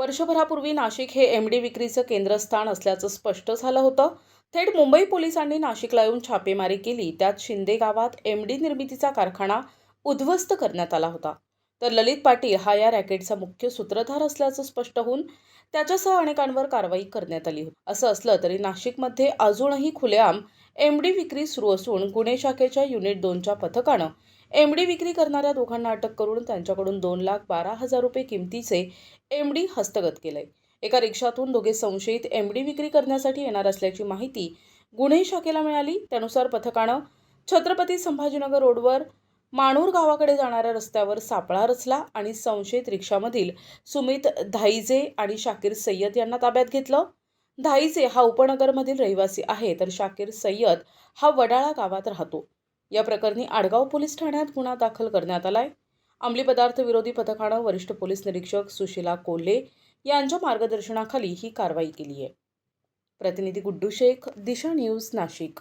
वर्षभरापूर्वी नाशिक हे M D विक्रीचं केंद्रस्थान असल्याचं स्पष्ट झालं होतं. थेट मुंबई पोलिसांनी नाशिकला येऊन छापेमारी केली. त्यात शिंदे गावात एम डी निर्मितीचा कारखाना उद्ध्वस्त करण्यात आला होता. तर ललित पाटील हा या रॅकेटचा मुख्य सूत्रधार असल्याचं स्पष्ट होऊन त्याच्यासह अनेकांवर कारवाई करण्यात आली होती. असं असलं तरी नाशिकमध्ये अजूनही खुलेआम एम डी विक्री सुरू असून गुन्हे शाखेच्या युनिट दोनच्या पथकानं एम डी विक्री करणाऱ्या दोघांना अटक करून त्यांच्याकडून दोन लाख बारा हजार रुपये किमतीचे एम डी हस्तगत केलंय एका रिक्षातून दोघे संशयित एम डी विक्री करण्यासाठी येणार असल्याची माहिती गुन्हे शाखेला मिळाली. त्यानुसार पथकानं छत्रपती संभाजीनगर रोडवर माणूर गावाकडे जाणाऱ्या रस्त्यावर सापळा रचला आणि संशयित रिक्षामधील सुमित धाईजे आणि शाकीर सय्यद यांना ताब्यात घेतलं. धाईचे हा उपनगरमधील रहिवासी आहे तर शाकीर सय्यद हा वडाळा गावात राहतो. या प्रकरणी आडगाव पोलीस ठाण्यात गुन्हा दाखल करण्यात आलाय. अंमली पदार्थ विरोधी पथकानं वरिष्ठ पोलीस निरीक्षक सुशिला कोल्हे यांच्या मार्गदर्शनाखाली ही कारवाई केली आहे प्रतिनिधी गुड्डू शेख दिशा न्यूज नाशिक.